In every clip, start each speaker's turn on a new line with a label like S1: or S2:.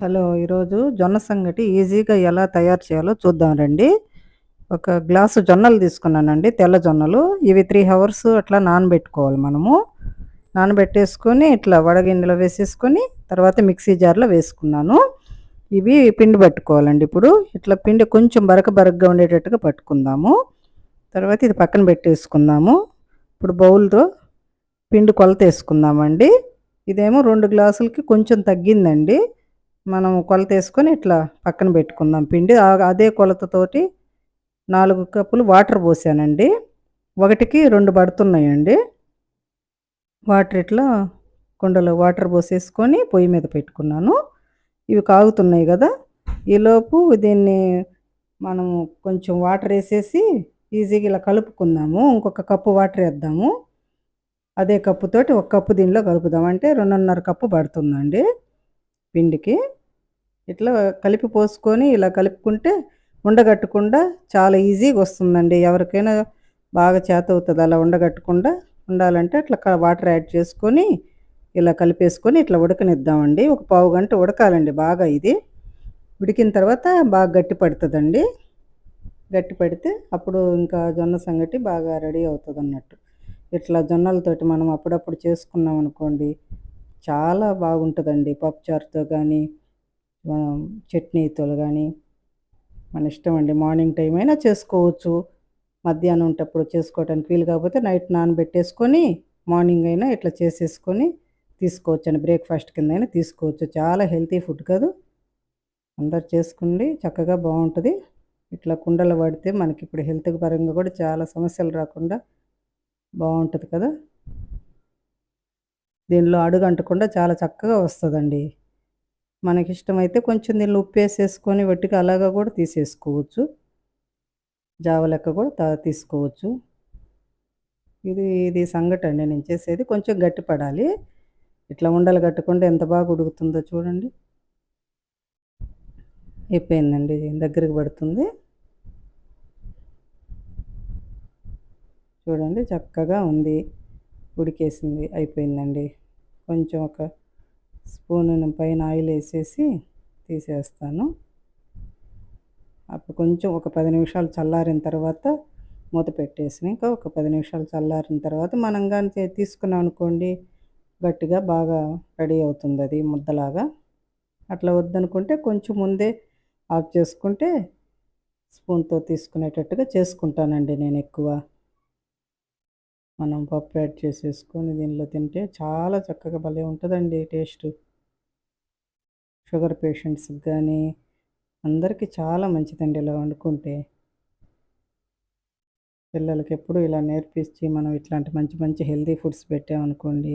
S1: Hello ఈరోజు జొన్న సంగటి ఈజీగా ఎలా తయారు చేయాలో చూద్దాం రండి. ఒక గ్లాసు జొన్నలు తీసుకున్నానండి తెల్ల జొన్నలు. ఇవి త్రీ అవర్స్ అట్లా నానబెట్టుకోవాలి మనము. నానబెట్టేసుకొని ఇట్లా వడగిండిలో వేసేసుకొని తర్వాత మిక్సీ జార్లో వేసుకున్నాను. ఇవి పిండి పట్టుకోవాలండి ఇప్పుడు. ఇట్లా పిండి కొంచెం బరక బరకగా ఉండేటట్టుగా పట్టుకుందాము. తర్వాత ఇది పక్కన పెట్టేసుకుందాము. ఇప్పుడు బౌల్తో పిండి కొలత వేసుకుందామండి ఇదేమో రెండు గ్లాసులకి కొంచెం తగ్గిందండి. మనం కొలత వేసుకొని ఇట్లా పక్కన పెట్టుకుందాం. పిండి అదే కొలతతోటి నాలుగు కప్పులు వాటర్ పోసానండి. ఒకటికి రెండు పడుతున్నాయండి. వాటర్ ఇట్లా కుండలో వాటర్ పోసేసుకొని పొయ్యి మీద పెట్టుకున్నాను. ఇవి కాగుతున్నాయి కదా. ఈలోపు దీన్ని మనం కొంచెం వాటర్ వేసేసి ఈజీగా ఇలా కలుపుకుందాము. ఇంకొక కప్పు వాటర్ వేద్దాము. అదే కప్పుతోటి ఒక కప్పు దీనిలో కలుపుదాం. అంటే రెండున్నర కప్పు పడుతుందండి పిండికి. ఇట్లా కలిపి పోసుకొని ఇలా కలుపుకుంటే ఉండగట్టకుండా చాలా ఈజీగా వస్తుందండి. ఎవరికైనా బాగా చేత అవుతుంది అలా ఉండగట్టకుండా. ఉండాలంటే అట్లా వాటర్ యాడ్ చేసుకొని ఇలా కలిపేసుకొని ఇట్లా ఉడకనిద్దామండి. ఒక పావు గంట ఉడకాలండి బాగా ఇది. ఉడికిన తర్వాత బాగా గట్టి పడుతుందండి. గట్టి పడితే అప్పుడు ఇంకా జొన్న సంగటి బాగా రెడీ అవుతుంది అన్నట్టు ఇట్లా జొన్నలతోటి మనం అప్పుడప్పుడు చేసుకున్నాం అనుకోండి చాలా బాగుంటుందండి పప్పుచారుతో కానీ చట్నీతో కానీ మన ఇష్టం అండి. మార్నింగ్ టైం అయినా చేసుకోవచ్చు. మధ్యాహ్నం ఉంటప్పుడు చేసుకోవడానికి వీలు కాకపోతే నైట్ నానబెట్టేసుకొని మార్నింగ్ అయినా ఇట్లా చేసేసుకొని తీసుకోవచ్చు అండి. బ్రేక్ఫాస్ట్ కింద అయినా తీసుకోవచ్చు. చాలా హెల్తీ ఫుడ్ కాదు. అందరు చేసుకుండి చక్కగా బాగుంటుంది. ఇట్లా కుండలు పడితే మనకి ఇప్పుడు హెల్త్ పరంగా కూడా చాలా సమస్యలు రాకుండా బాగుంటుంది కదా. దీనిలో అడుగు అంటకుండా చాలా చక్కగా వస్తుందండి. మనకి ఇష్టమైతే కొంచెం దీనిలో ఉప్పు వేసేసుకొని వట్టిగా అలాగా కూడా తీసేసుకోవచ్చు. జావ లెక్క కూడా తీసుకోవచ్చు. ఇది ఇది సంగటి అండి నేను చేసేది కొంచెం గట్టిపడాలి. ఇట్లా ఉండలు కట్టకుండా ఎంత బాగా ఉడుకుతుందో చూడండి. అయిపోయిందండి. దగ్గరికి పడుతుంది. చూడండి చక్కగా ఉంది. ఉడికేసింది. అయిపోయిందండి. కొంచెం ఒక స్పూన్ పైన ఆయిల్ వేసేసి తీసేస్తాను. అప్పుడు కొంచెం ఒక పది నిమిషాలు చల్లారిన తర్వాత మూత పెట్టేసి ఇంకా ఒక పది నిమిషాలు చల్లారిన తర్వాత మనం కానీ తీసుకున్నాం అనుకోండి గట్టిగా బాగా రెడీ అవుతుంది అది ముద్దలాగా. అట్లా వద్దనుకుంటే కొంచెం ముందే ఆఫ్ చేసుకుంటే స్పూన్తో తీసుకునేటట్టుగా చేసుకుంటానండి నేను ఎక్కువ. మనం పప్పు యాడ్ చేసేసుకొని దీనిలో తింటే చాలా చక్కగా భలే ఉంటుందండి టేస్ట్. షుగర్ పేషెంట్స్కి కానీ అందరికీ చాలా మంచిదండి ఇలా వండుకుంటే. పిల్లలకి ఎప్పుడు ఇలా నేర్పించి మనం ఇట్లాంటి మంచి మంచి హెల్తీ ఫుడ్స్ పెట్టామనుకోండి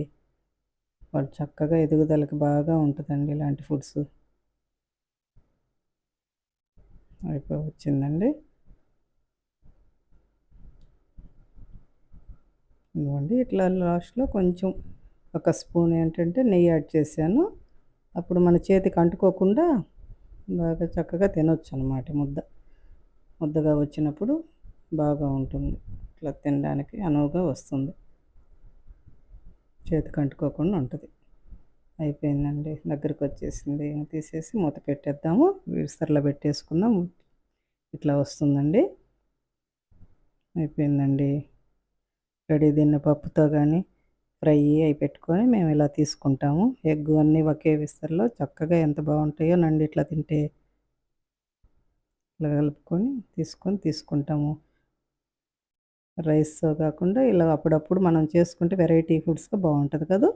S1: వాళ్ళు చక్కగా ఎదుగుదలకి బాగా ఉంటుందండి ఇలాంటి ఫుడ్స్. అయిపోయి వచ్చిందండి. ఇదిగోండి ఇట్లా లాస్ట్లో కొంచెం ఒక స్పూన్ ఏంటంటే నెయ్యి యాడ్ చేశాను. అప్పుడు మన చేతికి అంటుకోకుండా బాగా చక్కగా తినొచ్చు అనమాట ముద్ద. ముద్దగా వచ్చినప్పుడు బాగా ఉంటుంది. ఇట్లా తినడానికి అనువుగా వస్తుంది. చేతికి అంటుకోకుండా ఉంటుంది. అయిపోయిందండి. దగ్గరికి వచ్చేసింది. తీసేసి మూత పెట్టేద్దాము. విస్తరలో పెట్టేసుకుందాం ఇట్లా వస్తుందండి. అయిపోయిందండి. రెడీ దీన్ని పప్పుతో కానీ ఫ్రై అవి పెట్టుకొని మేము ఇలా తీసుకుంటాము. ఎగ్ అన్నీ ఒకే విస్తరలో చక్కగా ఎంత బాగుంటాయో నండి ఇట్లా తింటే ఇట్లా కలుపుకొని తీసుకొని తీసుకుంటాము. రైస్తో కాకుండా ఇలా అప్పుడప్పుడు మనం చేసుకుంటే వెరైటీ ఫుడ్స్గా బాగుంటుంది కదా.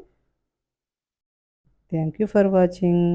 S1: Thank you for watching.